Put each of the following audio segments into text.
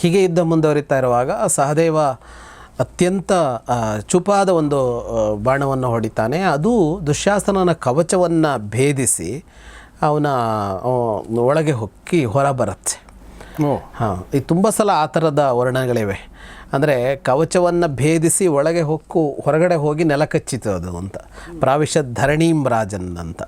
ಹೀಗೆ ಇದ್ದ ಮುಂದುವರಿತಾ ಇರುವಾಗ ಸಹದೇವ ಅತ್ಯಂತ ಚುಪಾದ ಒಂದು ಬಾಣವನ್ನು ಹೊಡಿತಾನೆ. ಅದು ದುಶ್ಯಾಸನನ ಕವಚವನ್ನು ಭೇದಿಸಿ ಅವನ ಒಳಗೆ ಹೊಕ್ಕಿ ಹೊರ ಬರುತ್ತೆ ಹಾಂ ಈ ತುಂಬ ಸಲ ಆ ಥರದ ವರ್ಣಗಳಿವೆ ಅಂದರೆ ಕವಚವನ್ನು ಭೇದಿಸಿ ಒಳಗೆ ಹೊಕ್ಕು ಹೊರಗಡೆ ಹೋಗಿ ನೆಲ ಕಚ್ಚಿತು ಅದು ಅಂತ. ಪ್ರಾವಿಶ್ಯ ಧರಣೀಂ ರಾಜನ್ ಅಂತ.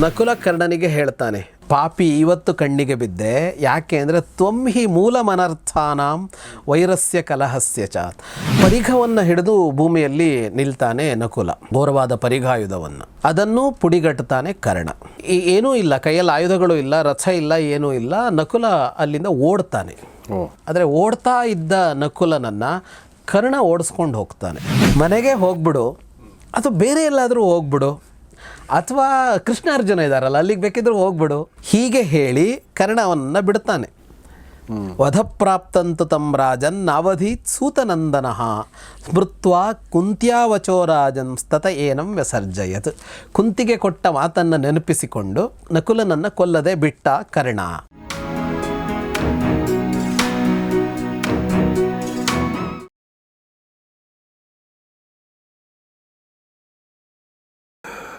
ನಕುಲ ಕರ್ಣನಿಗೆ ಹೇಳ್ತಾನೆ ಪಾಪಿ ಇವತ್ತು ಕಣ್ಣಿಗೆ ಬಿದ್ದೆ. ಯಾಕೆ ಅಂದರೆ ತ್ವಂಹಿ ಮೂಲ ಮನರ್ಥಾನಾಂ ವೈರಸ್ಯ ಕಲಹಸ್ಯ ಚಾತ್ ಪರಿಘವನ್ನು ಹಿಡಿದು ಭೂಮಿಯಲ್ಲಿ ನಿಲ್ತಾನೆ ನಕುಲ ಘೋರವಾದ ಪರಿಘಾಯುಧವನ್ನು. ಅದನ್ನು ಪುಡಿಗಟ್ಟುತ್ತಾನೆ ಕರ್ಣ. ಈ ಏನೂ ಇಲ್ಲ ಕೈಯಲ್ಲಿ ಆಯುಧಗಳು ಇಲ್ಲ ರಥ ಇಲ್ಲ ಏನೂ ಇಲ್ಲ ನಕುಲ ಅಲ್ಲಿಂದ ಓಡ್ತಾನೆ. ಆದರೆ ಓಡ್ತಾ ಇದ್ದ ನಕುಲನನ್ನು ಕರ್ಣ ಓಡಿಸ್ಕೊಂಡು ಹೋಗ್ತಾನೆ. ಮನೆಗೆ ಹೋಗ್ಬಿಡು. ಅಥವಾ ಬೇರೆ ಎಲ್ಲಾದರೂ ಹೋಗ್ಬಿಡು. ಅಥವಾ ಕೃಷ್ಣಾರ್ಜುನ ಇದ್ದಾರಲ್ಲ ಅಲ್ಲಿಗೆ ಬೇಕಿದ್ರೂ ಹೋಗ್ಬಿಡು. ಹೀಗೆ ಹೇಳಿ ಕರ್ಣವನ್ನು ಬಿಡ್ತಾನೆ. ವಧಪ್ರಾಪ್ತಂತು ತಂ ರಾಜನ್ ನಾವಧೀತ್ ಸೂತನಂದನ. ಸ್ಮೃತ್ವ ಕುಂತ್ಯಾವಚೋ ರಾಜನ್ ಸ್ತತ ಏನಂ ವ್ಯಸರ್ಜಯತ್. ಕುಂತಿಗೆ ಕೊಟ್ಟ ಮಾತನ್ನು ನೆನಪಿಸಿಕೊಂಡು ನಕುಲನನ್ನು ಕೊಲ್ಲದೆ ಬಿಟ್ಟ ಕರ್ಣ.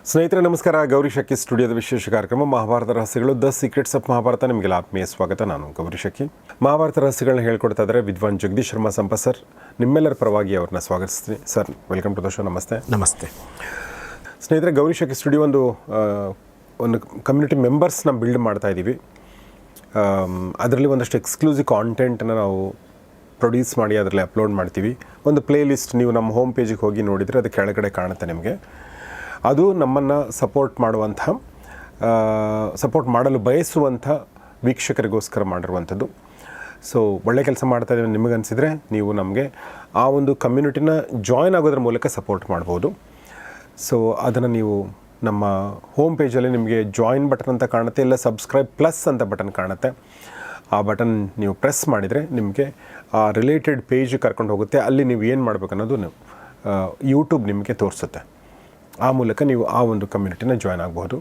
ಸ್ನೇಹಿತರೆ ನಮಸ್ಕಾರ. ಗೌರಿ ಶಕ್ಕಿ ಸ್ಟುಡಿಯೋದ ವಿಶೇಷ ಕಾರ್ಯಕ್ರಮ ಮಹಾಭಾರತ ರಹಸ್ಯಗಳು ದ ಸೀಕ್ರೆಟ್ಸ್ ಆಫ್ ಮಹಾಭಾರತ. ನಿಮಗೆಲ್ಲ ಆತ್ಮೀಯ ಸ್ವಾಗತ. ನಾನು ಗೌರಿ ಶಕ್ಕಿ ಮಹಾಭಾರತ ರಹಸ್ಯಗಳನ್ನ ಹೇಳ್ಕೊಡ್ತಾ ಇದ್ದಾರೆ ವಿದ್ವಾನ್ ಜಗದೀಶ್ ಶರ್ಮಾ ಸಂಪ ಸರ್. ನಿಮ್ಮೆಲ್ಲರ ಪರವಾಗಿ ಅವ್ರನ್ನ ಸ್ವಾಗತಿಸ್ತೀನಿ. Sir welcome to the show. ನಮಸ್ತೆ. ನಮಸ್ತೆ. ಸ್ನೇಹಿತರೆ ಗೌರಿ ಶಕ್ಕಿ ಸ್ಟುಡಿಯೋ ಒಂದು ಒಂದು ಕಮ್ಯುನಿಟಿ ಮೆಂಬರ್ಸ್ನ ಬಿಲ್ಡ್ ಮಾಡ್ತಾ ಇದ್ದೀವಿ ಅದರಲ್ಲಿ ಒಂದಷ್ಟು ಎಕ್ಸ್ಕ್ಲೂಸಿವ್ ಕಾಂಟೆಂಟನ್ನು ನಾವು ಪ್ರೊಡ್ಯೂಸ್ ಮಾಡಿ ಅದರಲ್ಲಿ ಅಪ್ಲೋಡ್ ಮಾಡ್ತೀವಿ. ಒಂದು ಪ್ಲೇ ಲಿಸ್ಟ್ ನೀವು ನಮ್ಮ ಹೋಮ್ ಪೇಜಿಗೆ ಹೋಗಿ ನೋಡಿದರೆ ಅದು ಕೆಳಗಡೆ ಕಾಣುತ್ತೆ ನಿಮಗೆ. ಅದು ನಮ್ಮನ್ನು ಸಪೋರ್ಟ್ ಮಾಡುವಂಥ ಸಪೋರ್ಟ್ ಮಾಡಲು ಬಯಸುವಂಥ ವೀಕ್ಷಕರಿಗೋಸ್ಕರ ಮಾಡಿರುವಂಥದ್ದು. ಸೊ ಒಳ್ಳೆ ಕೆಲಸ ಮಾಡ್ತಾ ಇದ್ದೀವಿ ನಿಮಗನ್ಸಿದ್ರೆ, ನೀವು ನಮಗೆ ಆ ಒಂದು ಕಮ್ಯುನಿಟಿನ ಜಾಯ್ನ್ ಆಗೋದ್ರ ಮೂಲಕ ಸಪೋರ್ಟ್ ಮಾಡ್ಬೋದು. ಸೊ ಅದನ್ನು ನೀವು ನಮ್ಮ ಹೋಮ್ ಪೇಜಲ್ಲಿ ನಿಮಗೆ ಜಾಯಿನ್ ಬಟನ್ ಅಂತ ಕಾಣುತ್ತೆ, ಇಲ್ಲ ಸಬ್ಸ್ಕ್ರೈಬ್ ಪ್ಲಸ್ ಅಂತ ಬಟನ್ ಕಾಣುತ್ತೆ. ಆ ಬಟನ್ ನೀವು ಪ್ರೆಸ್ ಮಾಡಿದರೆ ನಿಮಗೆ ಆ ರಿಲೇಟೆಡ್ ಪೇಜ್ ಕರ್ಕೊಂಡು ಹೋಗುತ್ತೆ. ಅಲ್ಲಿ ನೀವು ಏನು ಮಾಡಬೇಕನ್ನೋದು ನೀವು ಯೂಟ್ಯೂಬ್ ನಿಮಗೆ ತೋರಿಸುತ್ತೆ. ಆ ಮೂಲಕ ನೀವು ಆ ಒಂದು ಕಮ್ಯುನಿಟಿನ ಜಾಯ್ನ್ ಆಗ್ಬೋದು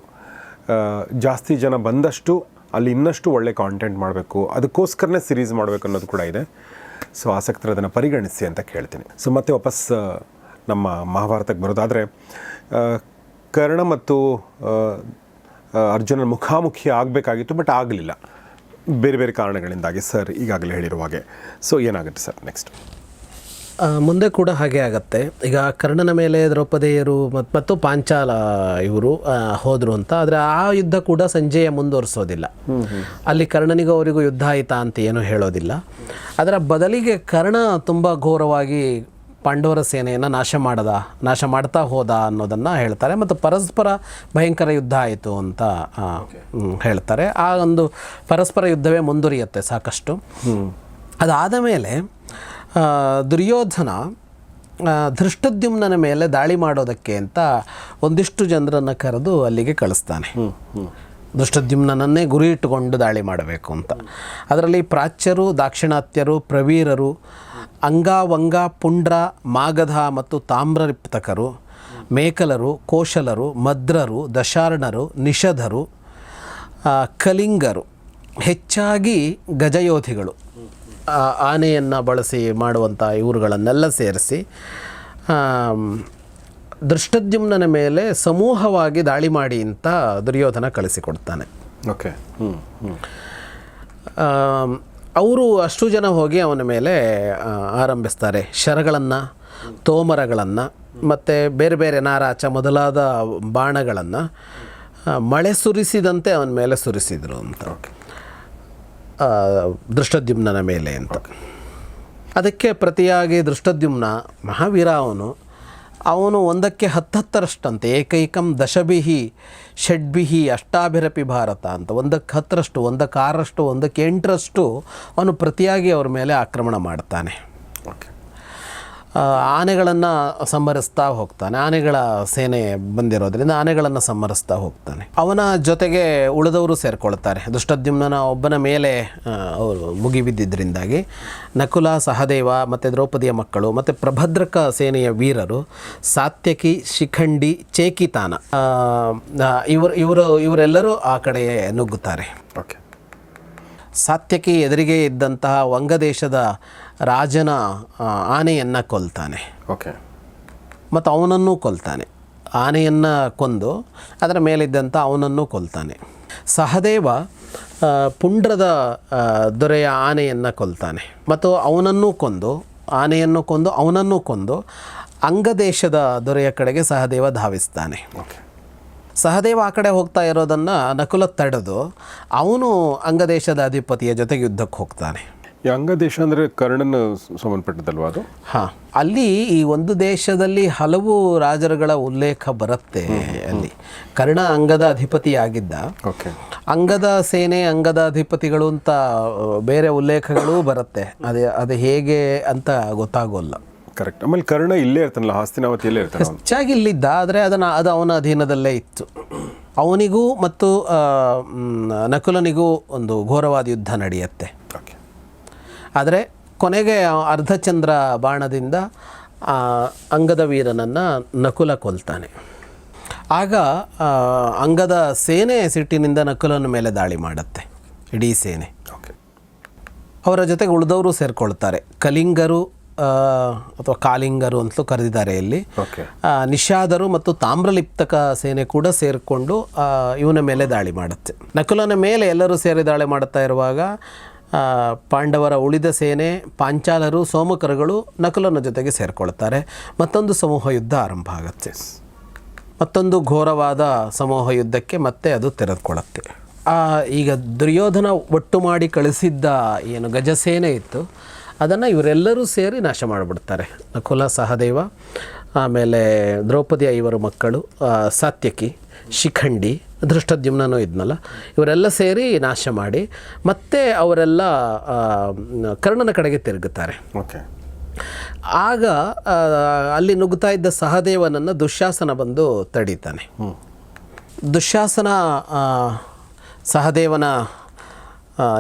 ಜಾಸ್ತಿ ಜನ ಬಂದಷ್ಟು ಅಲ್ಲಿ ಇನ್ನಷ್ಟು ಒಳ್ಳೆ ಕಾಂಟೆಂಟ್ ಮಾಡಬೇಕು, ಅದಕ್ಕೋಸ್ಕರನೇ ಸಿರೀಸ್ ಮಾಡಬೇಕು ಅನ್ನೋದು ಕೂಡ ಇದೆ. ಸೊ ಆಸಕ್ತರು ಅದನ್ನು ಪರಿಗಣಿಸಿ ಅಂತ ಕೇಳ್ತೀನಿ. ಸೊ ಮತ್ತೆ ವಾಪಸ್ ನಮ್ಮ ಮಹಾಭಾರತಕ್ಕೆ ಬರೋದಾದರೆ ಕರ್ಣ ಮತ್ತು ಅರ್ಜುನನ ಮುಖಾಮುಖಿ ಆಗಬೇಕಾಗಿತ್ತು ಬಟ್ ಆಗಲಿಲ್ಲ. ಬೇರೆ ಬೇರೆ ಕಾರಣಗಳಿಂದಾಗಿ ಸರ್ ಈಗಾಗಲೇ ಹೇಳಿರುವ ಹಾಗೆ. ಸೊ ಏನಾಗುತ್ತೆ ಸರ್ ನೆಕ್ಸ್ಟ್ ಮುಂದೆ ಕೂಡ ಹಾಗೆ ಆಗತ್ತೆ. ಈಗ ಕರ್ಣನ ಮೇಲೆ ದ್ರೌಪದಿಯರು ಮತ್ತು ಪಾಂಚಾಲ ಇವರು ಹೋದರು ಅಂತ. ಆದರೆ ಆ ಯುದ್ಧ ಕೂಡ ಸಂಜೆಯ ಮುಂದುವರಿಸೋದಿಲ್ಲ. ಅಲ್ಲಿ ಕರ್ಣನಿಗೂ ಅವರಿಗೂ ಯುದ್ಧ ಆಯಿತಾ ಅಂತ ಏನು ಹೇಳೋದಿಲ್ಲ. ಅದರ ಬದಲಿಗೆ ಕರ್ಣ ತುಂಬ ಘೋರವಾಗಿ ಪಾಂಡವರ ಸೇನೆಯನ್ನು ನಾಶ ಮಾಡದ ನಾಶ ಮಾಡ್ತಾ ಹೋದ ಅನ್ನೋದನ್ನು ಹೇಳ್ತಾರೆ. ಮತ್ತು ಪರಸ್ಪರ ಭಯಂಕರ ಯುದ್ಧ ಆಯಿತು ಅಂತ ಹೇಳ್ತಾರೆ. ಆ ಒಂದು ಪರಸ್ಪರ ಯುದ್ಧವೇ ಮುಂದುವರಿಯುತ್ತೆ ಸಾಕಷ್ಟು. ಅದಾದ ಮೇಲೆ ದುರ್ಯೋಧನ ಧೃಷ್ಟದ್ಯುಮ್ನ ಮೇಲೆ ದಾಳಿ ಮಾಡೋದಕ್ಕೆ ಅಂತ ಒಂದಿಷ್ಟು ಜನರನ್ನು ಕರೆದು ಅಲ್ಲಿಗೆ ಕಳಿಸ್ತಾನೆ. ಧೃಷ್ಟದ್ಯುಮ್ನನ್ನೇ ಗುರಿ ಇಟ್ಟುಕೊಂಡು ದಾಳಿ ಮಾಡಬೇಕು ಅಂತ. ಅದರಲ್ಲಿ ಪ್ರಾಚ್ಯರು ದಾಕ್ಷಿಣಾತ್ಯರು ಪ್ರವೀರರು ಅಂಗಾವಂಗ ಪುಂಡ್ರ ಮಾಗಧ ಮತ್ತು ತಾಮ್ರರಿಪ್ತಕರು ಮೇಕಲರು ಕೋಶಲರು ಮದ್ರರು ದಶಾರ್ಣರು ನಿಷಧರು ಕಲಿಂಗರು ಹೆಚ್ಚಾಗಿ ಗಜಯೋಧಿಗಳು. ಆನೆಯನ್ನು ಬಳಸಿ ಮಾಡುವಂಥ ಇವರುಗಳನ್ನೆಲ್ಲ ಸೇರಿಸಿ ದೃಷ್ಟದ್ಯುಮ್ನ ಮೇಲೆ ಸಮೂಹವಾಗಿ ದಾಳಿ ಮಾಡಿ ಅಂತ ದುರ್ಯೋಧನ ಕಳಿಸಿಕೊಡ್ತಾನೆ. ಓಕೆ. ಅವರು ಅಷ್ಟು ಜನ ಹೋಗಿ ಅವನ ಮೇಲೆ ಆರಂಭಿಸ್ತಾರೆ. ಶರಗಳನ್ನು ತೋಮರಗಳನ್ನು ಮತ್ತು ಬೇರೆ ಬೇರೆ ನಾರಾಚ ಮೊದಲಾದ ಬಾಣಗಳನ್ನು ಮಳೆ ಸುರಿಸಿದಂತೆ ಅವನ ಮೇಲೆ ಸುರಿಸಿದರು ಅಂತ. ಆ, ದೃಷ್ಟದ್ಯುಮ್ನನ ಮೇಲೆ ಅಂತ. ಅದಕ್ಕೆ ಪ್ರತಿಯಾಗಿ ದೃಷ್ಟದ್ಯುಮ್ನ ಮಹಾವೀರ ಅವನು ಅವನು ಒಂದಕ್ಕೆ ಹತ್ತತ್ತರಷ್ಟಂತೆ, ಏಕೈಕಂ ದಶಭಿಹಿ, ಷಡ್ಭಿಹಿ, ಅಷ್ಟಾಭಿರಪಿ ಭಾರತ ಅಂತ. ಒಂದಕ್ಕೆ ಹತ್ತರಷ್ಟು, ಒಂದಕ್ಕೆ ಆರಷ್ಟು ಒಂದಕ್ಕೆ ಎಂಟರಷ್ಟು ಅವನು ಪ್ರತಿಯಾಗಿ ಅವ್ರ ಮೇಲೆ ಆಕ್ರಮಣ ಮಾಡ್ತಾನೆ. ಓಕೆ. ಆನೆಗಳನ್ನು ಸಂಹರಿಸ್ತಾ ಹೋಗ್ತಾನೆ. ಆನೆಗಳ ಸೇನೆ ಬಂದಿರೋದ್ರಿಂದ ಆನೆಗಳನ್ನು ಸಂಹರಿಸ್ತಾ ಹೋಗ್ತಾನೆ. ಅವನ ಜೊತೆಗೆ ಉಳಿದವರು ಸೇರಿಕೊಳ್ತಾರೆ. ದುಷ್ಟದ್ಯುಮ್ನ ಒಬ್ಬನ ಮೇಲೆ ಅವರು ಮುಗಿಬಿದ್ದಿದ್ದರಿಂದಾಗಿ ನಕುಲ ಸಹದೇವ ಮತ್ತು ದ್ರೌಪದಿಯ ಮಕ್ಕಳು ಮತ್ತು ಪ್ರಭದ್ರಕ ಸೇನೆಯ ವೀರರು ಸಾತ್ಯಕಿ ಶಿಖಂಡಿ ಚೇಕಿತಾನ ಇವರು ಇವರು ಇವರೆಲ್ಲರೂ ಆ ಕಡೆ ನುಗ್ಗುತ್ತಾರೆ. ಓಕೆ ಸಾತ್ಯಕಿ ಎದುರಿಗೆ ಇದ್ದಂತಹ ವಂಗದೇಶದ ರಾಜನ ಆನೆಯನ್ನು ಕೊಲ್ತಾನೆ. ಓಕೆ. ಮತ್ತು ಅವನನ್ನು ಕೊಲ್ತಾನೆ. ಆನೆಯನ್ನು ಕೊಂದು ಅದರ ಮೇಲಿದ್ದಂಥ ಅವನನ್ನು ಕೊಲ್ತಾನೆ. ಸಹದೇವ ಪುಂಡ್ರದ ದೊರೆಯ ಆನೆಯನ್ನು ಕೊಲ್ತಾನೆ. ಮತ್ತು ಅವನನ್ನು ಕೊಂದು ಆನೆಯನ್ನು ಕೊಂದು ಅವನನ್ನು ಕೊಂದು ಅಂಗದೇಶದ ದೊರೆಯ ಕಡೆಗೆ ಸಹದೇವ ಧಾವಿಸ್ತಾನೆ. ಓಕೆ. ಸಹದೇವ ಆ ಕಡೆ ಹೋಗ್ತಾ ಇರೋದನ್ನು ನಕುಲ ತಡೆದು ಅವನು ಅಂಗದೇಶದ ಅಧಿಪತಿಯ ಜೊತೆಗೆ ಯುದ್ಧಕ್ಕೆ ಹೋಗ್ತಾನೆ. ಈ ಅಂಗದೇಶ ಅಂದರೆ ಕರ್ಣನ ಸಂಬಂಧಪಟ್ಟದಲ್ವಾ ಅದು? ಹಾಂ ಅಲ್ಲಿ ಈ ಒಂದು ದೇಶದಲ್ಲಿ ಹಲವು ರಾಜರುಗಳ ಉಲ್ಲೇಖ ಬರುತ್ತೆ ಅಲ್ಲಿ. ಕರ್ಣ ಅಂಗದ ಅಧಿಪತಿಯಾಗಿದ್ದ. ಓಕೆ. ಅಂಗದ ಸೇನೆ ಅಂಗದ ಅಧಿಪತಿಗಳು ಅಂತ ಬೇರೆ ಉಲ್ಲೇಖಗಳು ಬರುತ್ತೆ. ಅದೇ ಅದು ಹೇಗೆ ಅಂತ ಗೊತ್ತಾಗೋಲ್ಲ. ಕರೆಕ್ಟ್. ಆಮೇಲೆ ಕರ್ಣ ಇಲ್ಲೇ ಇರ್ತಾನಲ್ಲ ಹಾಸ್ತಿನಾವತಿಯಲ್ಲೇ ಇರ್ತಾನೆ ಅವನು ಹೆಚ್ಚಾಗಿ ಇಲ್ಲಿದ್ದ ಆದರೆ ಅದನ್ನು ಅದು ಅವನ ಅಧೀನದಲ್ಲೇ ಇತ್ತು. ಅವನಿಗೂ ಮತ್ತು ಆ, ಮ್, ನಕುಲನಿಗೂ ಒಂದು ಘೋರವಾದ ಯುದ್ಧ ನಡೆಯುತ್ತೆ. ಆದರೆ ಕೊನೆಗೆ ಅರ್ಧಚಂದ್ರ ಬಾಣದಿಂದ ಅಂಗದ ವೀರನನ್ನು ನಕುಲ ಕೊಲ್ತಾನೆ. ಆಗ ಅಂಗದ ಸೇನೆ ಸಿಟ್ಟಿನಿಂದ ನಕುಲನ ಮೇಲೆ ದಾಳಿ ಮಾಡುತ್ತೆ ಇಡೀ ಸೇನೆ. ಓಕೆ. ಅವರ ಜೊತೆಗೆ ಉಳಿದವರು ಸೇರಿಕೊಳ್ತಾರೆ. ಕಲಿಂಗರು ಅಥವಾ ಕಾಲಿಂಗರು ಅಂತಲೂ ಕರೆದಿದ್ದಾರೆ ಇಲ್ಲಿ. ನಿಷಾದರು ಮತ್ತು ತಾಮ್ರಲಿಪ್ತಕ ಸೇನೆ ಕೂಡ ಸೇರಿಕೊಂಡು ಇವನ ಮೇಲೆ ದಾಳಿ ಮಾಡುತ್ತೆ. ನಕುಲನ ಮೇಲೆ ಎಲ್ಲರೂ ಸೇರಿ ದಾಳಿ ಮಾಡುತ್ತಾ ಇರುವಾಗ ಪಾಂಡವರ ಉಳಿದ ಸೇನೆ, ಪಾಂಚಾಲರು, ಸೋಮಕರಗಳು ನಕುಲನ ಜೊತೆಗೆ ಸೇರಿಕೊಳ್ತಾರೆ ಮತ್ತೊಂದು ಸಮೂಹ ಯುದ್ಧ ಆರಂಭ ಆಗುತ್ತೆ. ಮತ್ತೊಂದು ಘೋರವಾದ ಸಮೂಹ ಯುದ್ಧಕ್ಕೆ ಮತ್ತೆ ಅದು ತೆರೆದುಕೊಳ್ಳುತ್ತೆ. ಈಗ ದುರ್ಯೋಧನ ಒಟ್ಟು ಮಾಡಿ ಕಳಿಸಿದ್ದ ಏನು ಗಜಸೇನೆ ಇತ್ತು, ಅದನ್ನು ಇವರೆಲ್ಲರೂ ಸೇರಿ ನಾಶ ಮಾಡಿಬಿಡ್ತಾರೆ. ನಕುಲ ಸಹದೇವ, ಆಮೇಲೆ ದ್ರೌಪದಿ ಐವರು ಮಕ್ಕಳು ಸಾತ್ಯಕಿ, ಶಿಖಂಡಿ ಧೃಷ್ಟದ್ಯುಮ್ನೂ ಇದ್ನಲ್ಲ. ಇವರೆಲ್ಲ ಸೇರಿ ನಾಶ ಮಾಡಿ ಮತ್ತೆ ಅವರೆಲ್ಲ ಕರ್ಣನ ಕಡೆಗೆ ತಿರುಗುತ್ತಾರೆ. ಓಕೆ. ಆಗ ಅಲ್ಲಿ ನುಗ್ತಾ ಇದ್ದ ಸಹದೇವನನ್ನು ದುಶ್ಯಾಸನ ಬಂದು ತಡೀತಾನೆ. ದುಶ್ಯಾಸನ ಸಹದೇವನ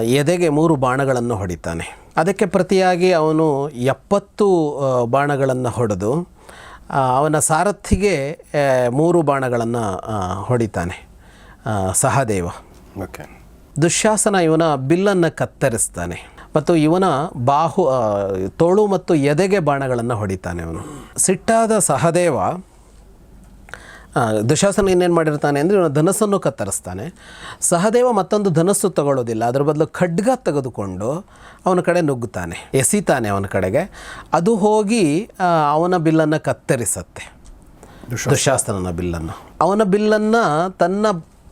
ಎದೆಗೆ ಮೂರು ಬಾಣಗಳನ್ನು ಹೊಡಿತಾನೆ. ಅದಕ್ಕೆ ಪ್ರತಿಯಾಗಿ ಅವನು ಎಪ್ಪತ್ತು ಬಾಣಗಳನ್ನು ಹೊಡೆದು ಅವನ ಸಾರಥಿಗೆ ಮೂರು ಬಾಣಗಳನ್ನು ಹೊಡಿತಾನೆ. ಸಹದೇವ. ಓಕೆ. ದುಶ್ಯಾಸನ ಇವನ ಬಿಲ್ಲನ್ನು ಕತ್ತರಿಸ್ತಾನೆ. ಮತ್ತು ಇವನ ಬಾಹು ತೋಳು ಮತ್ತು ಎದೆಗೆ ಬಾಣಗಳನ್ನು ಹೊಡಿತಾನೆ ಅವನು. ಸಿಟ್ಟಾದ ಸಹದೇವ ದುಶಾಸನ ಇನ್ನೇನು ಮಾಡಿರ್ತಾನೆ ಅಂದರೆ ಇವನ ಧನಸ್ಸನ್ನು ಕತ್ತರಿಸ್ತಾನೆ. ಸಹದೇವ ಮತ್ತೊಂದು ಧನಸ್ಸು ತಗೊಳ್ಳೋದಿಲ್ಲ. ಅದರ ಬದಲು ಖಡ್ಗ ತೆಗೆದುಕೊಂಡು ಅವನ ಕಡೆ ನುಗ್ಗುತ್ತಾನೆ. ಎಸಿತಾನೆ ಅವನ ಕಡೆಗೆ. ಅದು ಹೋಗಿ ಅವನ ಬಿಲ್ಲನ್ನು ಕತ್ತರಿಸತ್ತೆ. ದುಶಾಸನನ ಬಿಲ್ಲನ್ನು. ಅವನ ಬಿಲ್ಲನ್ನು ತನ್ನ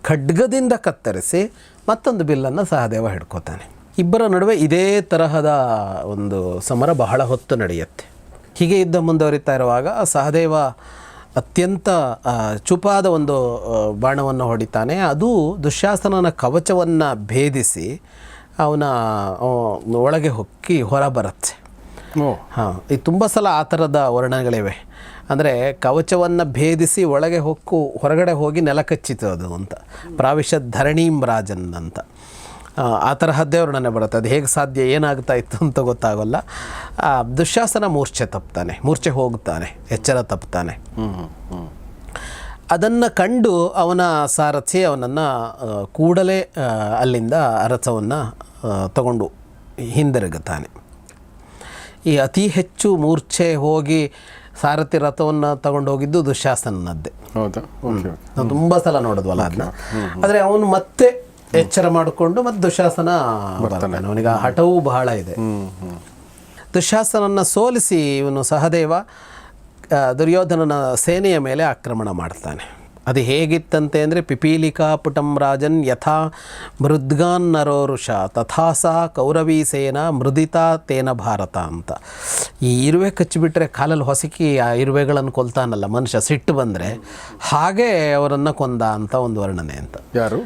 ಖಡ್ಗದಿಂದ ಕತ್ತರಿಸಿ ಮತ್ತೊಂದು ಬಿಲ್ಲನ್ನು ಸಹದೇವ ಹಿಡ್ಕೋತಾನೆ. ಇಬ್ಬರ ನಡುವೆ ಇದೇ ತರಹದ ಒಂದು ಸಮರ ಬಹಳ ಹೊತ್ತು ನಡೆಯುತ್ತೆ. ಹೀಗೆ ಇದ್ದ ಮುಂದುವರಿತಾ ಇರುವಾಗ ಸಹದೇವ ಅತ್ಯಂತ ಚುಪಾದ ಒಂದು ಬಾಣವನ್ನು ಹೊಡಿತಾನೆ. ಅದು ದುಶ್ಯಾಸನನ ಕವಚವನ್ನು ಭೇದಿಸಿ ಅವನ ಒಳಗೆ ಹೊಕ್ಕಿ ಹೊರ ಬರುತ್ತೆ ಹಾಂ ಈ ತುಂಬ ಸಲ ಆ ಥರದ ವರ್ಣಗಳಿವೆ ಅಂದರೆ ಕವಚವನ್ನು ಭೇದಿಸಿ ಒಳಗೆ ಹೊಕ್ಕು ಹೊರಗಡೆ ಹೋಗಿ ನೆಲ ಕಚ್ಚಿತು ಅದು ಅಂತ. ಪ್ರಾವಿಶ ಧರಣೀಂ ರಾಜನ್ ಅಂತ. ಆ, ತರಹದ್ದೇ ವರ್ಣನೆ ಬರುತ್ತೆ. ಅದು ಹೇಗೆ ಸಾಧ್ಯ ಏನಾಗ್ತಾ ಇತ್ತು ಅಂತ ಗೊತ್ತಾಗೋಲ್ಲ. ಆ, ದುಶ್ಯಾಸನ ಮೂರ್ಛೆ ತಪ್ತಾನೆ ಮೂರ್ಛೆ ಹೋಗ್ತಾನೆ ಎಚ್ಚರ ತಪ್ತಾನೆ. ಅದನ್ನು ಕಂಡು ಅವನ ಸಾರಥಿ ಅವನನ್ನು ಕೂಡಲೇ ಅಲ್ಲಿಂದ ರಥವನ್ನು ತಗೊಂಡು ಹಿಂದಿರುಗುತ್ತಾನೆ. ಈ ಅತಿ ಹೆಚ್ಚು ಮೂರ್ಛೆ ಹೋಗಿ ಸಾರಥಿ ರಥವನ್ನು ತಗೊಂಡು ಹೋಗಿದ್ದು ದುಶ್ಯಾಸನದ್ದೇ ಹೌದಾ ನಾವು ತುಂಬ ಸಲ ನೋಡಿದ್ವಲ್ಲ ಅದನ್ನ ಆದರೆ ಅವನು ಮತ್ತೆ ಎಚ್ಚರ ಮಾಡಿಕೊಂಡು ಮತ್ತೆ ದುಶಾಸನ ಬರ್ತಾನೆ. ಅವನಿಗೆ ಆ ಹಠವೂ ಬಹಳ ಇದೆ. ದುಶಾಸನನ್ನ ಸೋಲಿಸಿ ಇವನು ಸಹದೇವ ದುರ್ಯೋಧನನ ಸೇನೆಯ ಮೇಲೆ ಆಕ್ರಮಣ ಮಾಡ್ತಾನೆ. ಅದು ಹೇಗಿತ್ತಂತೆ ಅಂದರೆ ಪಿಪೀಲಿಕಾ ಪುಟಂ ರಾಜನ್ ಯಥಾ ಮೃದ್ಗಾನ್ ನರೋರುಷ ತಥಾ ಸಹ ಕೌರವೀ ಸೇನಾ ಮೃದಿತಾ ತೇನ ಭಾರತ ಅಂತ. ಈ ಇರುವೆ ಕಚ್ಚಿಬಿಟ್ರೆ ಕಾಲಲ್ಲಿ ಹೊಸಕಿ ಆ ಇರುವೆಗಳನ್ನು ಕೊಲ್ತಾನಲ್ಲ ಮನುಷ್ಯ ಸಿಟ್ಟು ಬಂದರೆ ಹಾಗೆ ಅವರನ್ನು ಕೊಂದ ಅಂತ ಒಂದು ವರ್ಣನೆ ಅಂತ. ಯಾರು?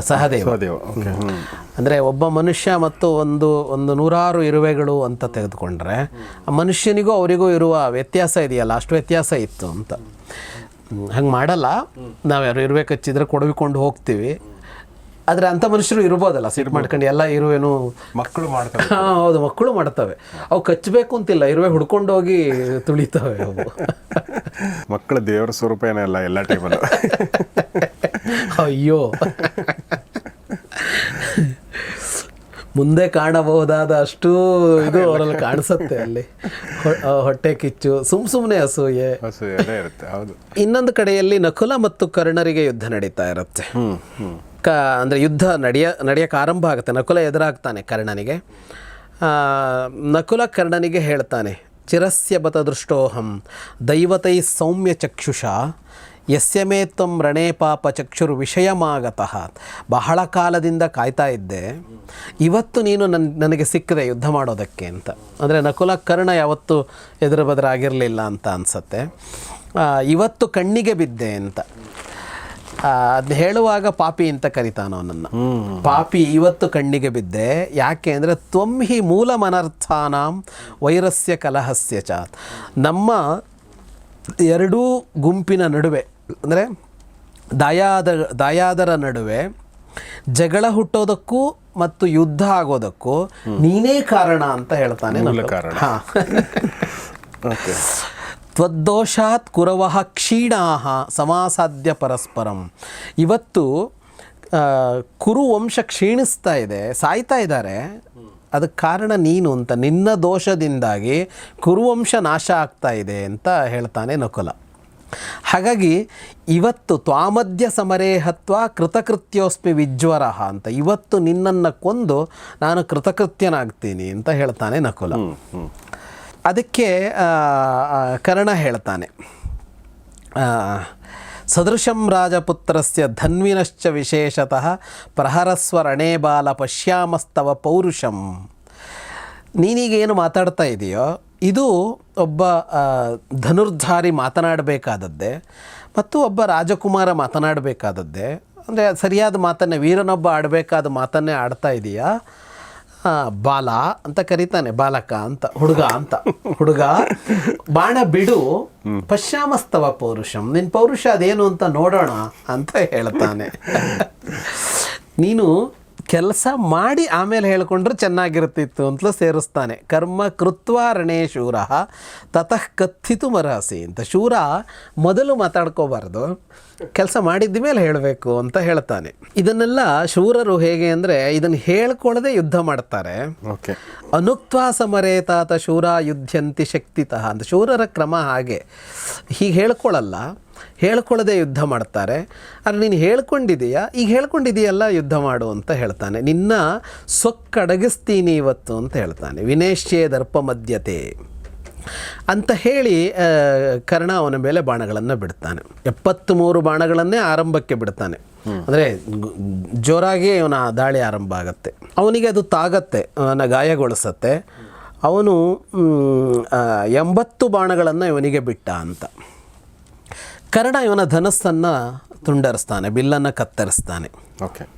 ಸಹದೇವ. ಅಂದರೆ ಒಬ್ಬ ಮನುಷ್ಯ ಮತ್ತು ಒಂದು ಒಂದು ನೂರಾರು ಇರುವೆಗಳು ಅಂತ ತೆಗೆದುಕೊಂಡ್ರೆ ಆ ಮನುಷ್ಯನಿಗೂ ಅವರಿಗೂ ಇರುವ ವ್ಯತ್ಯಾಸ ಇದೆಯಲ್ಲ ಅಷ್ಟು ವ್ಯತ್ಯಾಸ ಇತ್ತು ಅಂತ. ಹಂಗೆ ಮಾಡಲ್ಲ. ನಾವು ಯಾರು ಇರುವೆ ಕಚ್ಚಿದ್ರೆ ಕೊಡವಿಕೊಂಡು ಹೋಗ್ತೀವಿ. ಆದರೆ ಅಂಥ ಮನುಷ್ಯರು ಇರ್ಬೋದಲ್ಲ ಸಿಟ್ ಮಾಡ್ಕೊಂಡು ಎಲ್ಲ ಇರುವೆನು ಮಕ್ಕಳು ಮಾಡ್ತಾರೆ. ಹೌದು ಮಕ್ಕಳು ಮಾಡ್ತವೆ. ಅವು ಕಚ್ಚಬೇಕು ಅಂತಿಲ್ಲ ಇರುವೆ ಹುಡ್ಕೊಂಡೋಗಿ ತುಳಿತವೆ ಅವು. ಮಕ್ಕಳು ದೇವರ ಸ್ವರೂಪ ಏನಲ್ಲ ಎಲ್ಲ ಟೈಮಲ್ಲೂ. ಅಯ್ಯೋ. ಮುಂದೆ ಕಾಣಬಹುದಾದ ಅಷ್ಟು ಇದು ಅವರಲ್ಲಿ ಕಾಣಿಸುತ್ತೆ ಅಲ್ಲಿ. ಹೊಟ್ಟೆ ಕಿಚ್ಚು ಸುಮ್ ಸುಮ್ಮನೆ ಅಸೂಯೆ. ಇರುತ್ತೆ ಹೌದು. ಇನ್ನೊಂದು ಕಡೆಯಲ್ಲಿ ನಕುಲ ಮತ್ತು ಕರ್ಣರಿಗೆ ಯುದ್ಧ ನಡೀತಾ ಇರುತ್ತೆ. ಅಂದ್ರೆ ಹ್ಮ್. ಕ ಅಂದರೆ ಯುದ್ಧ ನಡೆಯ ನಡೆಯೋಕೆ ಆರಂಭ ಆಗುತ್ತೆ ನಕುಲ ಎದುರಾಗ್ತಾನೆ ಕರ್ಣನಿಗೆ. ನಕುಲ ಕರ್ಣನಿಗೆ ಹೇಳ್ತಾನೆ ಚಿರಸ್ಯ ಬತ ದೃಷ್ಟೋಹಂ ದೈವತೈ ಸೌಮ್ಯ ಚಕ್ಷುಷ ಯಸ್ಯ ಮೇ ತ್ವಂ ರಣೇ ಪಾಪ ಚಕ್ಷುರು ವಿಷಯಮಾಗತಃ. ಬಹಳ ಕಾಲದಿಂದ ಕಾಯ್ತಾ ಇದ್ದೆ. ಇವತ್ತು ನೀನು ನನ್ನ ನನಗೆ ಸಿಕ್ಕಿದೆ ಯುದ್ಧ ಮಾಡೋದಕ್ಕೆ ಅಂತ. ಅಂದರೆ ನಕುಲ ಕರ್ಣ ಯಾವತ್ತೂ ಎದುರು ಬದರಾಗಿರಲಿಲ್ಲ ಅಂತ ಅನಿಸತ್ತೆ. ಇವತ್ತು ಕಣ್ಣಿಗೆ ಬಿದ್ದೆ ಅಂತ. ಅದು ಹೇಳುವಾಗ ಪಾಪಿ ಅಂತ ಕರಿತಾನ ನನ್ನ. ಪಾಪಿ ಇವತ್ತು ಕಣ್ಣಿಗೆ ಬಿದ್ದೆ. ಯಾಕೆ ಅಂದರೆ ತ್ವಂ ಹಿ ಮೂಲ ಮನರ್ಥಾನಾಂ ವೈರಸ್ಯ ಕಲಹಸ್ಯ ಚ. ನಮ್ಮ ಎರಡೂ ಗುಂಪಿನ ನಡುವೆ ಅಂದರೆ ದಾಯಾದ ದಾಯಾದರ ನಡುವೆ ಜಗಳ ಹುಟ್ಟೋದಕ್ಕೂ ಮತ್ತು ಯುದ್ಧ ಆಗೋದಕ್ಕೂ ನೀನೇ ಕಾರಣ ಅಂತ ಹೇಳ್ತಾನೆ ತ್ವದ್ದೋಷಾತ್ ಕುರವಃ ಕ್ಷೀಣಾಹ ಸಮಾಸಾಧ್ಯ ಪರಸ್ಪರಂ. ಇವತ್ತು ಕುರು ವಂಶ ಕ್ಷೀಣಿಸ್ತಾ ಇದೆ ಸಾಯ್ತಾ ಇದ್ದಾರೆ. ಅದಕ್ಕೆ ಕಾರಣ ನೀನು ಅಂತ ನಿನ್ನ ದೋಷದಿಂದಾಗಿ ಕುರುವಂಶ ನಾಶ ಆಗ್ತಾ ಇದೆ ಅಂತ ಹೇಳ್ತಾನೆ ನಕುಲ. ಹಾಗಾಗಿ ಇವತ್ತು ತ್ವಾಮಧ್ಯ ಸಮರೇಹತ್ವ ಕೃತಕೃತ್ಯೋಸ್ಮಿ ವಿಜ್ವರ ಅಂತ ಇವತ್ತು ನಿನ್ನನ್ನು ಕೊಂದು ನಾನು ಕೃತಕೃತ್ಯನಾಗ್ತೀನಿ ಅಂತ ಹೇಳ್ತಾನೆ ನಕುಲ. ಅದಕ್ಕೆ ಕರ್ಣ ಹೇಳ್ತಾನೆ. ಸದೃಶಂ ರಾಜಪುತ್ರಸ್ಯ ಧನ್ವಿನಶ್ಚ ವಿಶೇಷತಃ ಪ್ರಹರಸ್ವರಣೇ ಬಾಲ ಪಶ್ಯಾಮಸ್ತವ ಪೌರುಷಂ. ನೀನೀಗೇನು ಮಾತಾಡ್ತಾ ಇದೆಯೋ ಇದು ಒಬ್ಬ ಧನುರ್ಧಾರಿ ಮಾತನಾಡಬೇಕಾದದ್ದೇ ಮತ್ತು ಒಬ್ಬ ರಾಜಕುಮಾರ ಮಾತನಾಡಬೇಕಾದದ್ದೇ. ಅಂದರೆ ಸರಿಯಾದ ಮಾತನ್ನೇ, ವೀರನೊಬ್ಬ ಆಡಬೇಕಾದ ಮಾತನ್ನೇ ಆಡ್ತಾ ಇದೆಯಾ? ಬಾಲ ಅಂತ ಕರೀತಾನೆ, ಬಾಲಕ ಅಂತ, ಹುಡುಗ ಅಂತ. ಹುಡುಗ, ಬಾಣ ಬಿಡು, ಪಶ್ಯಾಮಸ್ತವ ಪೌರುಷಂ. ನಿನ್ನ ಪೌರುಷ ಅದೇನು ಅಂತ ನೋಡೋಣ ಅಂತ ಹೇಳ್ತಾನೆ. ನೀನು ಕೆಲಸ ಮಾಡಿ ಆಮೇಲೆ ಹೇಳ್ಕೊಂಡ್ರೆ ಚೆನ್ನಾಗಿರ್ತಿತ್ತು ಅಂತಲೂ ಸೇರಿಸ್ತಾನೆ. ಕರ್ಮ ಕೃತ್ವ ರಣೇ ಶೂರ ತತಃ ಕಥಿತು ಮರಹಸಿ ಅಂತ. ಶೂರ ಮೊದಲು ಮಾತಾಡ್ಕೋಬಾರ್ದು ಕೆಲಸ ಮಾಡಿದ ಮೇಲೆ ಹೇಳಬೇಕು ಅಂತ ಹೇಳ್ತಾನೆ. ಇದನ್ನೆಲ್ಲ ಶೂರರು ಹೇಗೆ ಅಂದರೆ ಇದನ್ನು ಹೇಳ್ಕೊಳ್ಳದೆ ಯುದ್ಧ ಮಾಡ್ತಾರೆ. ಓಕೆ. ಅನುಕ್ತ್ವಾ ಸಮರೇತಾತ ಶೂರ ಯುದ್ಧಂತಿ ಶಕ್ತಿತಃ ಅಂತ. ಶೂರರ ಕ್ರಮ ಹಾಗೆ. ಹೀಗೆ ಹೇಳ್ಕೊಳ್ಳಲ್ಲ ಹೇಳ್ಕೊಳ್ಳದೆ ಯುದ್ಧ ಮಾಡ್ತಾರೆ. ಆದರೆ ನೀನು ಹೇಳ್ಕೊಂಡಿದೀಯಾ? ಈಗ ಹೇಳ್ಕೊಂಡಿದೆಯಲ್ಲ, ಯುದ್ಧ ಮಾಡು ಅಂತ ಹೇಳ್ತಾನೆ. ನಿನ್ನ ಸೊಕ್ಕಡಗಿಸ್ತೀನಿ ಇವತ್ತು ಅಂತ ಹೇಳ್ತಾನೆ. ವಿನೇಶ್ಯ ದರ್ಪ ಮಧ್ಯತೆ ಅಂತ ಹೇಳಿ ಕರ್ಣ ಅವನ ಮೇಲೆ ಬಾಣಗಳನ್ನು ಬಿಡ್ತಾನೆ. ಎಪ್ಪತ್ತ್ಮೂರು ಬಾಣಗಳನ್ನೇ ಆರಂಭಕ್ಕೆ ಬಿಡ್ತಾನೆ. ಅಂದರೆ ಜೋರಾಗಿ ಅವನ ದಾಳಿ ಆರಂಭ ಆಗುತ್ತೆ. ಅವನಿಗೆ ಅದು ತಾಗತ್ತೆ, ಅವನ ಗಾಯಗೊಳಿಸತ್ತೆ. ಅವನು ಎಂಬತ್ತು ಬಾಣಗಳನ್ನು ಇವನಿಗೆ ಬಿಟ್ಟ ಅಂತ. ಕರ್ಣ ಇವನ ಧನಸ್ಸನ್ನು ತುಂಡರಿಸ್ತಾನೆ ಬಿಲ್ಲನ್ನು ಕತ್ತರಿಸ್ತಾನೆ. ಓಕೆ.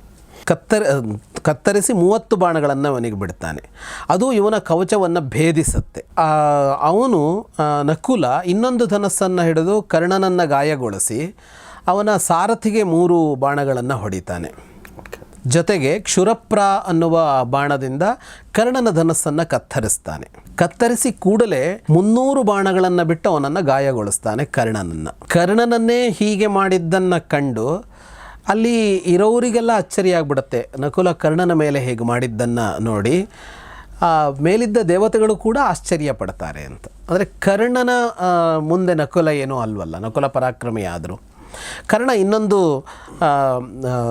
ಕತ್ತರಿ ಕತ್ತರಿಸಿ ಮೂವತ್ತು ಬಾಣಗಳನ್ನು ಅವನಿಗೆ ಬಿಡ್ತಾನೆ. ಅದು ಇವನ ಕವಚವನ್ನು ಭೇದಿಸುತ್ತೆ. ಅವನು ನಕುಲ ಇನ್ನೊಂದು ಧನಸ್ಸನ್ನು ಹಿಡಿದು ಕರ್ಣನನ್ನು ಗಾಯಗೊಳಿಸಿ ಅವನ ಸಾರಥಿಗೆ ಮೂರು ಬಾಣಗಳನ್ನು ಹೊಡಿತಾನೆ. ಜೊತೆಗೆ ಕ್ಷುರಪ್ರ ಅನ್ನುವ ಬಾಣದಿಂದ ಕರ್ಣನ ಧನಸ್ಸನ್ನು ಕತ್ತರಿಸ್ತಾನೆ. ಕತ್ತರಿಸಿ ಕೂಡಲೇ ಮುನ್ನೂರು ಬಾಣಗಳನ್ನು ಬಿಟ್ಟು ಅವನನ್ನು ಗಾಯಗೊಳಿಸ್ತಾನೆ ಕರ್ಣನನ್ನು. ಕರ್ಣನನ್ನೇ ಹೀಗೆ ಮಾಡಿದ್ದನ್ನು ಕಂಡು ಅಲ್ಲಿ ಇರೋರಿಗೆಲ್ಲ ಅಚ್ಚರಿಯಾಗ್ಬಿಡುತ್ತೆ. ನಕುಲ ಕರ್ಣನ ಮೇಲೆ ಹೇಗೆ ಮಾಡಿದ್ದನ್ನು ನೋಡಿ ಮೇಲಿದ್ದ ದೇವತೆಗಳು ಕೂಡ ಆಶ್ಚರ್ಯ ಪಡ್ತಾರೆ ಅಂತ. ಅಂದರೆ ಕರ್ಣನ ಮುಂದೆ ನಕುಲ ಏನೂ ಅಲ್ವಲ್ಲ. ನಕುಲ ಪರಾಕ್ರಮಿ ಆದರು ಕರ್ಣ ಇನ್ನೊಂದು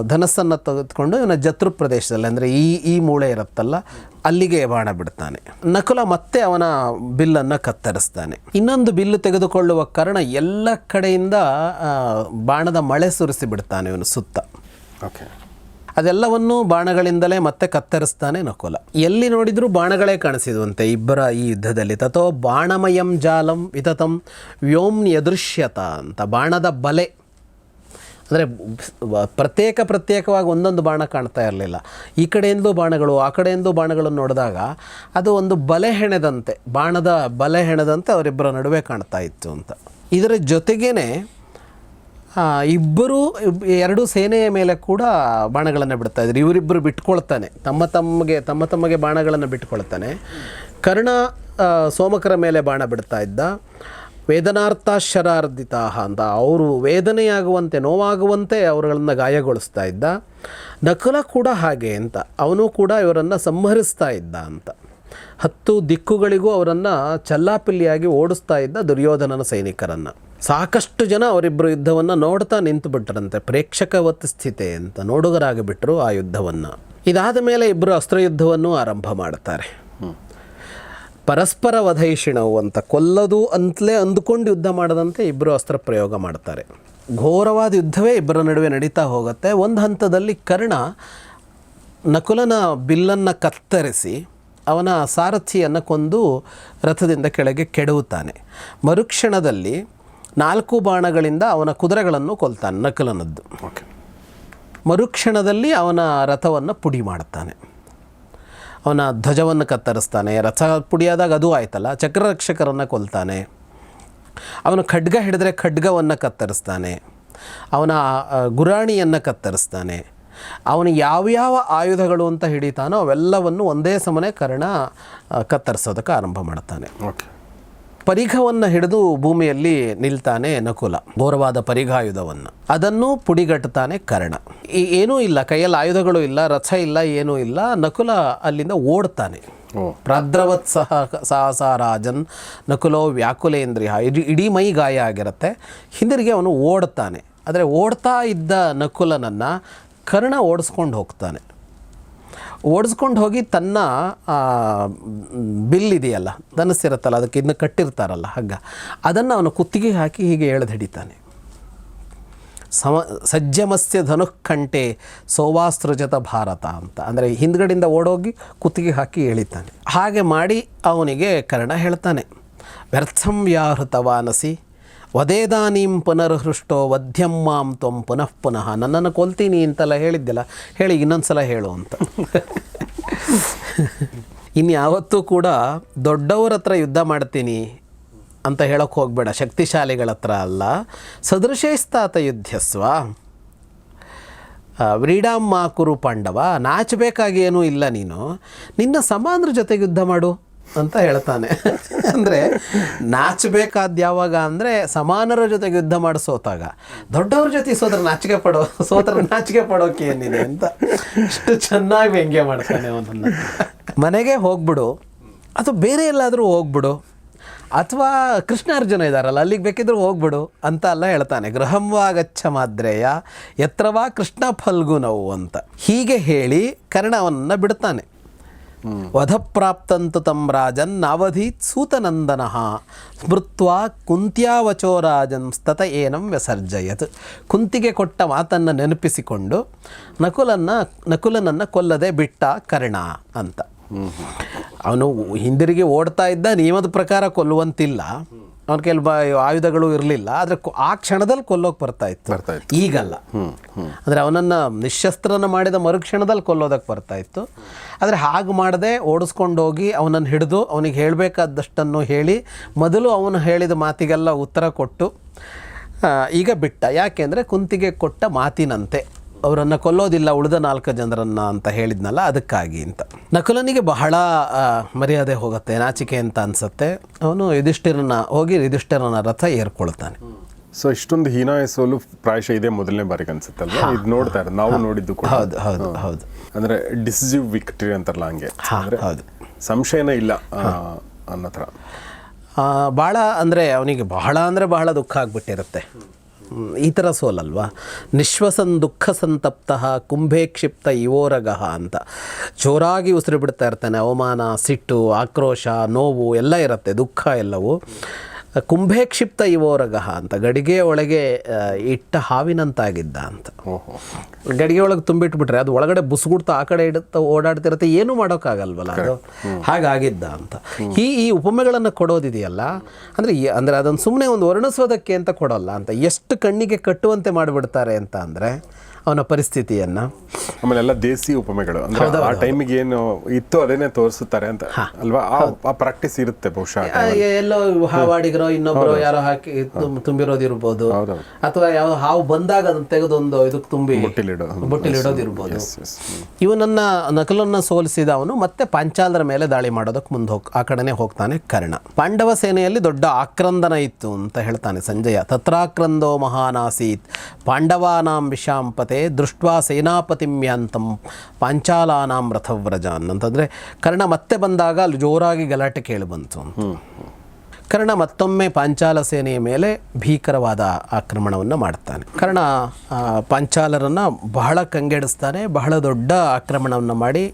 ಧನಸ್ಸನ್ನು ತೆಗೆದುಕೊಂಡು ಇವನ ಜತ್ರು ಪ್ರದೇಶದಲ್ಲಿ ಅಂದರೆ ಈ ಈ ಮೂಳೆ ಇರುತ್ತಲ್ಲ ಅಲ್ಲಿಗೆ ಬಾಣ ಬಿಡ್ತಾನೆ. ನಕುಲ ಮತ್ತೆ ಅವನ ಬಿಲ್ಲನ್ನು ಕತ್ತರಿಸ್ತಾನೆ. ಇನ್ನೊಂದು ಬಿಲ್ಲು ತೆಗೆದುಕೊಳ್ಳುವ ಕರ್ಣ ಎಲ್ಲ ಕಡೆಯಿಂದ ಬಾಣದ ಮಳೆ ಸುರಿಸಿ ಬಿಡ್ತಾನೆ ಇವನು ಸುತ್ತ. ಓಕೆ. ಅದೆಲ್ಲವನ್ನೂ ಬಾಣಗಳಿಂದಲೇ ಮತ್ತೆ ಕತ್ತರಿಸ್ತಾನೆ ನಕುಲ. ಎಲ್ಲಿ ನೋಡಿದರೂ ಬಾಣಗಳೇ ಕಾಣಿಸಿದುವಂತೆ ಇಬ್ಬರ ಈ ಯುದ್ಧದಲ್ಲಿ. ತಥೋ ಬಾಣಮಯಂ ಜಾಲಂ ವಿತತಂ ವ್ಯೋಮ್ ಯದೃಶ್ಯತ ಅಂತ ಬಾಣದ ಬಲೆ. ಅಂದರೆ ಪ್ರತ್ಯೇಕ ಪ್ರತ್ಯೇಕವಾಗಿ ಒಂದೊಂದು ಬಾಣ ಕಾಣ್ತಾ ಇರಲಿಲ್ಲ. ಈ ಕಡೆಯಿಂದಲೂ ಬಾಣಗಳು, ಆ ಕಡೆಯಿಂದಲೂ ಬಾಣಗಳನ್ನು ನೋಡಿದಾಗ ಅದು ಒಂದು ಬಲೆ ಹೆಣೆದಂತೆ, ಬಾಣದ ಬಲೆ ಹೆಣೆದಂತೆ ಅವರಿಬ್ಬರ ನಡುವೆ ಕಾಣ್ತಾ ಇತ್ತು ಅಂತ. ಇದರ ಜೊತೆಗೇ ಇಬ್ಬರು ಇಬ್- ಎರಡು ಸೇನೆಯ ಮೇಲೆ ಕೂಡ ಬಾಣಗಳನ್ನು ಬಿಡ್ತಾ ಇದ್ರು. ಇವರಿಬ್ಬರು ಬಿಟ್ಕೊಳ್ತಾನೆ. ತಮ್ಮ ತಮ್ಮಗೆ, ತಮ್ಮ ತಮಗೆ ಬಾಣಗಳನ್ನು ಬಿಟ್ಕೊಳ್ತಾನೆ. ಕರ್ಣ ಸೋಮಕರ ಮೇಲೆ ಬಾಣ ಬಿಡ್ತಾ ಇದ್ದ. ವೇದನಾರ್ಥಾಶರಾರ್ಧಿತ ಅಂತ. ಅವರು ವೇದನೆಯಾಗುವಂತೆ, ನೋವಾಗುವಂತೆ ಅವರುಗಳನ್ನು ಗಾಯಗೊಳಿಸ್ತಾ ಇದ್ದ. ನಕುಲ ಕೂಡ ಹಾಗೆ ಅಂತ. ಅವನು ಕೂಡ ಇವರನ್ನು ಸಂಹರಿಸ್ತಾ ಇದ್ದ ಅಂತ. ಹತ್ತು ದಿಕ್ಕುಗಳಿಗೂ ಅವರನ್ನು ಚಲ್ಲಾಪಿಲ್ಲಿಯಾಗಿ ಓಡಿಸ್ತಾ ಇದ್ದ ದುರ್ಯೋಧನನ ಸೈನಿಕರನ್ನು. ಸಾಕಷ್ಟು ಜನ ಅವರಿಬ್ಬರು ಯುದ್ಧವನ್ನು ನೋಡ್ತಾ ನಿಂತು ಬಿಟ್ಟರಂತೆ ಪ್ರೇಕ್ಷಕವತ್ ಸ್ಥಿತಿ ಅಂತ. ನೋಡುಗರಾಗಿಬಿಟ್ರು ಆ ಯುದ್ಧವನ್ನು. ಇದಾದ ಮೇಲೆ ಇಬ್ಬರು ಅಸ್ತ್ರಯುದ್ಧವನ್ನು ಆರಂಭ ಮಾಡ್ತಾರೆ. ಪರಸ್ಪರ ವಧೈಷಿಣವು ಅಂತ ಕೊಲ್ಲದು ಅಂತಲೇ ಅಂದುಕೊಂಡು ಯುದ್ಧ ಮಾಡದಂತೆ ಇಬ್ಬರು ಅಸ್ತ್ರ ಪ್ರಯೋಗ ಮಾಡ್ತಾರೆ. ಘೋರವಾದ ಯುದ್ಧವೇ ಇಬ್ಬರ ನಡುವೆ ನಡೀತಾ ಹೋಗುತ್ತೆ. ಒಂದು ಹಂತದಲ್ಲಿ ಕರ್ಣ ನಕುಲನ ಬಿಲ್ಲನ್ನು ಕತ್ತರಿಸಿ ಅವನ ಸಾರಥಿಯನ್ನು ಕೊಂದು ರಥದಿಂದ ಕೆಳಗೆ ಕೆಡವುತ್ತಾನೆ. ಮರುಕ್ಷಣದಲ್ಲಿ ನಾಲ್ಕು ಬಾಣಗಳಿಂದ ಅವನ ಕುದುರೆಗಳನ್ನು ಕೊಲ್ತಾನೆ ನಕುಲನದ್ದು. ಓಕೆ. ಮರುಕ್ಷಣದಲ್ಲಿ ಅವನ ರಥವನ್ನು ಪುಡಿ ಮಾಡುತ್ತಾನೆ. ಅವನ ಧ್ವಜವನ್ನು ಕತ್ತರಿಸ್ತಾನೆ. ರಥ ಪುಡಿಯಾದಾಗ ಅದು ಆಯ್ತಲ್ಲ, ಚಕ್ರರಕ್ಷಕರನ್ನು ಕೊಲ್ತಾನೆ. ಅವನು ಖಡ್ಗ ಹಿಡಿದ್ರೆ ಖಡ್ಗವನ್ನು ಕತ್ತರಿಸ್ತಾನೆ. ಅವನ ಗುರಾಣಿಯನ್ನು ಕತ್ತರಿಸ್ತಾನೆ. ಅವನು ಯಾವ್ಯಾವ ಆಯುಧಗಳು ಅಂತ ಹಿಡಿತಾನೋ ಅವೆಲ್ಲವನ್ನು ಒಂದೇ ಸಮನೆ ಕರ್ಣ ಕತ್ತರಿಸೋದಕ್ಕೆ ಆರಂಭ ಮಾಡ್ತಾನೆ. ಓಕೆ. ಪರಿಘವನ್ನು ಹಿಡಿದು ಭೂಮಿಯಲ್ಲಿ ನಿಲ್ತಾನೆ ನಕುಲ ಘೋರವಾದ ಪರಿಘಾಯುಧವನ್ನು. ಅದನ್ನು ಪುಡಿಗಟ್ಟುತ್ತಾನೆ ಕರ್ಣ. ಈ ಏನೂ ಇಲ್ಲ ಕೈಯಲ್ಲಿ ಆಯುಧಗಳು ಇಲ್ಲ ರಥ ಇಲ್ಲ ಏನೂ ಇಲ್ಲ ನಕುಲ ಅಲ್ಲಿಂದ ಓಡ್ತಾನೆ ಪ್ರದ್ರವತ್ ಸಹ ಸಾಹಸ ರಾಜನ್ ನಕುಲೋ ವ್ಯಾಕುಲೇಂದ್ರಿಯ ಇಡೀ ಇಡೀ ಮೈ ಗಾಯ ಆಗಿರುತ್ತೆ. ಹಿಂದಿರುಗಿ ಅವನು ಓಡ್ತಾನೆ ಆದರೆ ಓಡ್ತಾ ಇದ್ದ ನಕುಲನನ್ನು ಕರ್ಣ ಓಡಿಸ್ಕೊಂಡು ಹೋಗ್ತಾನೆ. ಓಡಿಸ್ಕೊಂಡು ಹೋಗಿ ತನ್ನ ಬಿಲ್ ಇದೆಯಲ್ಲ ಧನಸ್ಸಿರುತ್ತಲ್ಲ ಅದಕ್ಕೆ ಇನ್ನು ಕಟ್ಟಿರ್ತಾರಲ್ಲ, ಹಗ್ಗ. ಅದನ್ನು ಅವನು ಕುತ್ತಿಗೆ ಹಾಕಿ ಹೀಗೆ ಎಳೆದು ಹಿಡಿತಾನೆ. ಸಮ ಸಜ್ಜಮಸ್ಯ ಧನುಃಕಂಠೆ ಸೋವಾಸ್ತ್ರಜತ ಭಾರತ ಅಂತ. ಅಂದರೆ ಹಿಂದ್ಗಡೆಯಿಂದ ಓಡೋಗಿ ಕುತ್ತಿಗೆ ಹಾಕಿ ಎಳಿತಾನೆ. ಹಾಗೆ ಮಾಡಿ ಅವನಿಗೆ ಕರ್ಣ ಹೇಳ್ತಾನೆ. ವ್ಯರ್ಥಂ ವ್ಯಾಹೃತವಾನಸಿ ವದೇದಾನೀಂ ಪುನರ್ಹೃಷ್ಟೋ ವಧ್ಯಂ ಮಾಂ ತ್ವಂ ಪುನಃ ಪುನಃ. ನನ್ನನ್ನು ಕೊಲ್ತೀನಿ ಅಂತೆಲ್ಲ ಹೇಳಿದ್ದೆಲ್ಲ ಹೇಳಿ ಇನ್ನೊಂದ್ಸಲ ಹೇಳು ಅಂತ. ಇನ್ಯಾವತ್ತೂ ಕೂಡ ದೊಡ್ಡವ್ರ ಹತ್ರ ಯುದ್ಧ ಮಾಡ್ತೀನಿ ಅಂತ ಹೇಳೋಕೆ ಹೋಗಬೇಡ. ಶಕ್ತಿಶಾಲಿಗಳ ಹತ್ರ ಅಲ್ಲ. ಸದೃಶೇಸ್ತಾತ ಯುದ್ಧಸ್ವ. ವ್ರೀಡಾಮ್ಮ ಕುರು ಪಾಂಡವ, ನಾಚಬೇಕಾಗಿ ಏನೂ ಇಲ್ಲ ನೀನು. ನಿನ್ನ ಸಮಾನರ ಜೊತೆಗೆ ಯುದ್ಧ ಮಾಡು. ಅಂತ ಹೇಳ್ತಾನೆ. ಅಂದರೆ ನಾಚಬೇಕಾದ ಯಾವಾಗ ಅಂದರೆ ಸಮಾನರ ಜೊತೆಗೆ ಯುದ್ಧ ಮಾಡಿ ಸೋತಾಗ ದೊಡ್ಡವ್ರ ಜೊತೆ ಸೋದ್ರೆ ನಾಚಿಕೆ ಪಡೋ, ಸೋತ್ರ ನಾಚಿಕೆ ಪಡೋಕೆ ಏನಿದೆ ಅಂತ ಇಷ್ಟು ಚೆನ್ನಾಗಿ ವ್ಯಂಗ್ಯ ಮಾಡ್ತಾನೆ ಅವನನ್ನು. ಮನೆಗೆ ಹೋಗ್ಬಿಡು. ಅಥವಾ ಬೇರೆ ಎಲ್ಲಾದರೂ ಹೋಗ್ಬಿಡು. ಅಥವಾ ಕೃಷ್ಣಾರ್ಜುನ ಇದ್ದಾರಲ್ಲ ಅಲ್ಲಿಗೆ ಬೇಕಿದ್ರೂ ಹೋಗ್ಬಿಡು ಅಂತ ಎಲ್ಲ ಹೇಳ್ತಾನೆ. ಗೃಹಂವಾ ಗಚ್ಚ ಮಾದ್ರೇಯ ಎತ್ರವಾ ಕೃಷ್ಣ ಫಲ್ಗುನವು ಅಂತ. ಹೀಗೆ ಹೇಳಿ ಕರ್ಣವನ್ನು ಬಿಡ್ತಾನೆ. ವಧಪ್ರಾಪ್ತಂತು ತಂ ರಾಜನ್ ನಾವಧೀತ್ ಸೂತನಂದನ. ಸ್ಮೃತ್ವಾ ಕುಂತ್ಯಾವಚೋ ರಾಜನ್ ಸ್ತತ ಏನಂ ವ್ಯಸರ್ಜಯತ್. ಕುಂತಿಗೆ ಕೊಟ್ಟ ಮಾತನ್ನು ನೆನಪಿಸಿಕೊಂಡು ನಕುಲನ್ನ, ನಕುಲನನ್ನು ಕೊಲ್ಲದೆ ಬಿಟ್ಟ ಕರ್ಣ ಅಂತ. ಅವನು ಹಿಂದಿರುಗಿ ಓಡ್ತಾ ಇದ್ದ ನಿಯಮದ ಪ್ರಕಾರ ಕೊಲ್ಲುವಂತಿಲ್ಲ. ಅವನ ಕೆಲ ಆಯುಧಗಳು ಇರಲಿಲ್ಲ ಆದರೆ ಆ ಕ್ಷಣದಲ್ಲಿ ಕೊಲ್ಲೋಕೆ ಬರ್ತಾ ಇತ್ತು. ಬರ್ತಾ ಇತ್ತು. ಈಗಲ್ಲ. ಅಂದರೆ ಅವನನ್ನು ನಿಶಸ್ತ್ರನ ಮಾಡಿದ ಮರುಕ್ಷಣದಲ್ಲಿ ಕೊಲ್ಲೋದಕ್ಕೆ ಬರ್ತಾ ಇತ್ತು. ಆದರೆ ಹಾಗೆ ಮಾಡದೆ ಓಡಿಸ್ಕೊಂಡು ಹೋಗಿ ಅವನನ್ನು ಹಿಡಿದು ಅವನಿಗೆ ಹೇಳಬೇಕಾದಷ್ಟನ್ನು ಹೇಳಿ ಮೊದಲು ಅವನು ಹೇಳಿದ ಮಾತಿಗೆಲ್ಲ ಉತ್ತರ ಕೊಟ್ಟು ಈಗ ಬಿಟ್ಟ. ಯಾಕೆಂದರೆ ಕುಂತಿಗೆ ಕೊಟ್ಟ ಮಾತಿನಂತೆ. ಅವರನ್ನು ಕೊಲ್ಲೋದಿಲ್ಲ ಉಳಿದ ನಾಲ್ಕು ಜನರನ್ನು ಅಂತ ಹೇಳಿದ್ನಲ್ಲ ಅದಕ್ಕಾಗಿ ಅಂತ. ನಕುಲನಿಗೆ ಬಹಳ ಮರ್ಯಾದೆ ಹೋಗುತ್ತೆ ನಾಚಿಕೆ ಅಂತ ಅನಿಸುತ್ತೆ. ಅವನು ಯುಧಿಷ್ಠಿರನ ಹೋಗಿ ಯುಧಿಷ್ಠಿರನ ರಥ ಏರ್ಕೊಳ್ತಾನೆ. ಸೊ ಇಷ್ಟೊಂದು ಹೀನಾಯ ಸೋಲು ಪ್ರಾಯಶಃ ಇದೇ ಮೊದಲನೇ ಬಾರಿಗೆ ಅನ್ಸುತ್ತಲ್ವಾ? ಇದು ನೋಡ್ತಾ ಇರೋದು ನಾವು ನೋಡಿದ್ದು ಕೂಡ. ಹೌದು ಹೌದು ಹೌದು. ಅಂದ್ರೆ ಡಿಸಿಸಿವ್ ವಿಕ್ಟ್ರಿ ಅಂತಾರಲ್ಲ ಹಂಗೆ. ಅಂದ್ರೆ ಹೌದು. ಸಂಶಯನೇ ಇಲ್ಲ ಅನ್ನೋ ಥರ. ಭಾಳ ಅಂದರೆ ಅವನಿಗೆ ಬಹಳ ಅಂದರೆ ಬಹಳ ದುಃಖ ಆಗಿಬಿಟ್ಟಿರುತ್ತೆ. ಈ ಥರ ಸೋಲಲ್ವಾ? ನಿಶ್ವಸನ್ ದುಃಖ ಸಂತಪ್ತ ಕುಂಭೇಕ್ಷಿಪ್ತ ಇವೋರಗಃ ಅಂತ. ಜೋರಾಗಿ ಉಸಿರು ಬಿಡ್ತಾ ಇರ್ತಾನೆ ಅವಮಾನ, ಸಿಟ್ಟು, ಆಕ್ರೋಶ, ನೋವು ಎಲ್ಲ ಇರುತ್ತೆ, ದುಃಖ ಎಲ್ಲವೂ. ಕುಂಭೇ ಕ್ಷಿಪ್ತ ಇವೋರಗಃ ಅಂತ ಗಡಿಗೆ ಒಳಗೆ ಇಟ್ಟ ಹಾವಿನಂತಾಗಿದ್ದ ಅಂತ. ಗಡಿಗೆ ಒಳಗೆ ತುಂಬಿಟ್ಬಿಟ್ರೆ ಅದು ಒಳಗಡೆ ಬುಸ್ಗುಡ್ತಾ ಆ ಕಡೆ ಇಡುತ್ತಾ ಓಡಾಡ್ತಿರುತ್ತೆ ಏನೂ ಮಾಡೋಕ್ಕಾಗಲ್ವಲ್ಲ ಅದು? ಹಾಗಾಗಿದ್ದ ಅಂತ. ಈ ಈ ಉಪಮೆಗಳನ್ನು ಕೊಡೋದಿದೆಯಲ್ಲ ಅಂದರೆ ಅಂದರೆ ಅದನ್ನು ಸುಮ್ಮನೆ ಒಂದು ವರ್ಣಿಸೋದಕ್ಕೆ ಅಂತ ಕೊಡೋಲ್ಲ ಅಂತ ಎಷ್ಟು ಕಣ್ಣಿಗೆ ಕಟ್ಟುವಂತೆ ಮಾಡಿಬಿಡ್ತಾರೆ ಅಂತ ಅಂದರೆ ಅವನ ಪರಿಸ್ಥಿತಿಯನ್ನ. ಆಮೇಲೆ ಎಲ್ಲ ದೇಸಿ ಉಪಮೆಗಳು. ಅಂದ್ರೆ ಆ ಟೈಮಿಗೆ ಏನು ಇತ್ತು ಅದೇನೇ ತೋರಿಸುತ್ತಾರೆ ಅಂತ. ಅಲ್ವಾ? ಆ- ಪ್ರಾಕ್ಟೀಸ್ ಇರುತ್ತೆ ಬಹುಶಃ. ಎಲ್ಲೋ ಹಾವಾಡಿಗರೋ ಇನ್ನೊಬ್ರು ಯಾರೋ ಹಾಕಿ ತುಂಬಿರೋದಿರ್ಬೋದು. ಅಥವಾ ಯಾವ ಹಾವು ಬಂದಾಗ ಅದನ್ನ ತೆಗೆದೊಂದು ಇದಕ್ಕೆ ತುಂಬಿ ಬುಟ್ಟಿಲಿಡೋ. ಬುಟ್ಟಿಲಿಡೋದಿರ್ಬೋದು. ಇವನನ್ನ ನಕಲನ್ನ ಸೋಲಿಸಿದ ಅವನು ಮತ್ತೆ ಪಾಂಚಾಲರ ಮೇಲೆ ದಾಳಿ ಮಾಡೋದಕ್ಕೆ ಮುಂದೆ ಹೋಗ್ ಆ ಕಡೆನೆ ಹೋಗ್ತಾನೆ ಕರ್ಣ. ಪಾಂಡವ ಸೇನೆಯಲ್ಲಿ ದೊಡ್ಡ ಆಕ್ರಂದನ ಇತ್ತು ಅಂತ ಹೇಳ್ತಾನೆ ಸಂಜಯ. ತತ್ರಾಕ್ರಂದೋ ಮಹಾನಾಸೀತ್ ಪಾಂಡವಾನಾಂ ವಿಷಾಂಪತೆ ದೃಷ್ಟ್ವಾ ಸೇನಾಪತಿಮ್ಯಾಂತಂ ಪಾಂಚಾಲಾನಾಂ ರಥವ್ರಜಾನ್ ಅಂತಂದರೆ ಕರ್ಣ ಮತ್ತೆ ಬಂದಾಗ ಅಲ್ಲಿ ಜೋರಾಗಿ ಗಲಾಟೆ ಕೇಳಿ ಬಂತು ಅಂತ. ಕರ್ಣ ಮತ್ತೊಮ್ಮೆ ಪಾಂಚಾಲ ಸೇನೆಯ ಮೇಲೆ ಭೀಕರವಾದ ಆಕ್ರಮಣವನ್ನು ಮಾಡ್ತಾನೆ. ಕರ್ಣ ಪಾಂಚಾಲರನ್ನು ಬಹಳ ಕಂಗೆಡಿಸ್ತಾನೆ ಬಹಳ ದೊಡ್ಡ ಆಕ್ರಮಣವನ್ನು ಮಾಡಿ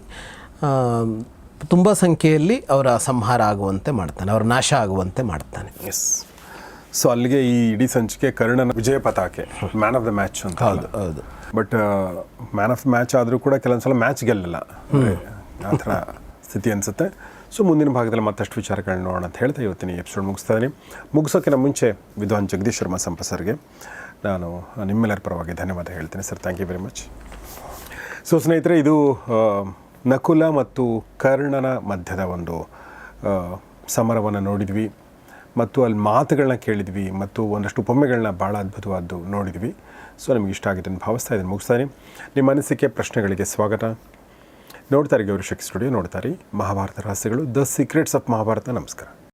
ತುಂಬ ಸಂಖ್ಯೆಯಲ್ಲಿ ಅವರ ಸಂಹಾರ ಆಗುವಂತೆ ಮಾಡ್ತಾನೆ ಅವರ ನಾಶ ಆಗುವಂತೆ ಮಾಡ್ತಾನೆ. ಎಸ್ ಸೊ ಅಲ್ಲಿಗೆ ಈ ಇಡೀ ಸಂಚಿಕೆ ಕರ್ಣನ ವಿಜಯ ಪತಾಕೆ ಮ್ಯಾನ್ ಆಫ್ ದ ಮ್ಯಾಚ್ ಅಂತ ಹೌದು ಹೌದು. ಬಟ್ ಮ್ಯಾನ್ ಆಫ್ ಮ್ಯಾಚ್ ಆದರೂ ಕೂಡ ಕೆಲವೊಂದು ಸಲ ಮ್ಯಾಚ್ ಗೆಲ್ಲಲ್ಲ. ಆ ಥರ ಸ್ಥಿತಿ ಅನಿಸುತ್ತೆ. ಸೊ ಮುಂದಿನ ಭಾಗದಲ್ಲಿ ಮತ್ತಷ್ಟು ವಿಚಾರಗಳನ್ನ ನೋಡೋಣ ಅಂತ ಹೇಳ್ತಾ ಇವತ್ತಿನ ಎಪಿಸೋಡ್ ಮುಗಿಸ್ತಾ ಇದ್ದೀನಿ. ಮುಗಿಸೋಕ್ಕಿಂತ ಮುಂಚೆ ವಿದ್ವಾನ್ ಜಗದೀಶ್ ಶರ್ಮಾ ಸಂಪ ಸರ್ಗೆ ನಾನು ನಿಮ್ಮೆಲ್ಲರ ಪರವಾಗಿ ಧನ್ಯವಾದ ಹೇಳ್ತೀನಿ. Sir thank you very much so ಸ್ನೇಹಿತರೆ ಇದು ನಕುಲ ಮತ್ತು ಕರ್ಣನ ಮಧ್ಯದ ಒಂದು ಸಮರವನ್ನು ನೋಡಿದ್ವಿ. ಮತ್ತು ಅಲ್ಲಿ ಮಾತುಗಳನ್ನ ಕೇಳಿದ್ವಿ. ಮತ್ತು ಒಂದಷ್ಟು ಉಪಮೆಗಳನ್ನ ಭಾಳ ಅದ್ಭುತವಾದ್ದು ನೋಡಿದ್ವಿ. ಸೊ ನಿಮ್ಗೆ ಇಷ್ಟ ಆಗಿದೆ ಅಂತ ಭಾವಿಸ್ತಾ ಇದ್ದೀನಿ. ಮುಗಿಸ್ತಾ ಇದ್ದೀನಿ. ನಿಮ್ಮ ಅನಿಸಿಕೆ, ಪ್ರಶ್ನೆಗಳಿಗೆ ಸ್ವಾಗತ. ನೋಡ್ತಾರೆ ಗೌರಿಶಕ್ತಿ ಸ್ಟುಡಿಯೋ ನೋಡ್ತಾರೆ Mahabharata ರಹಸ್ಯಗಳು. The secrets of Mahabharata. ನಮಸ್ಕಾರ.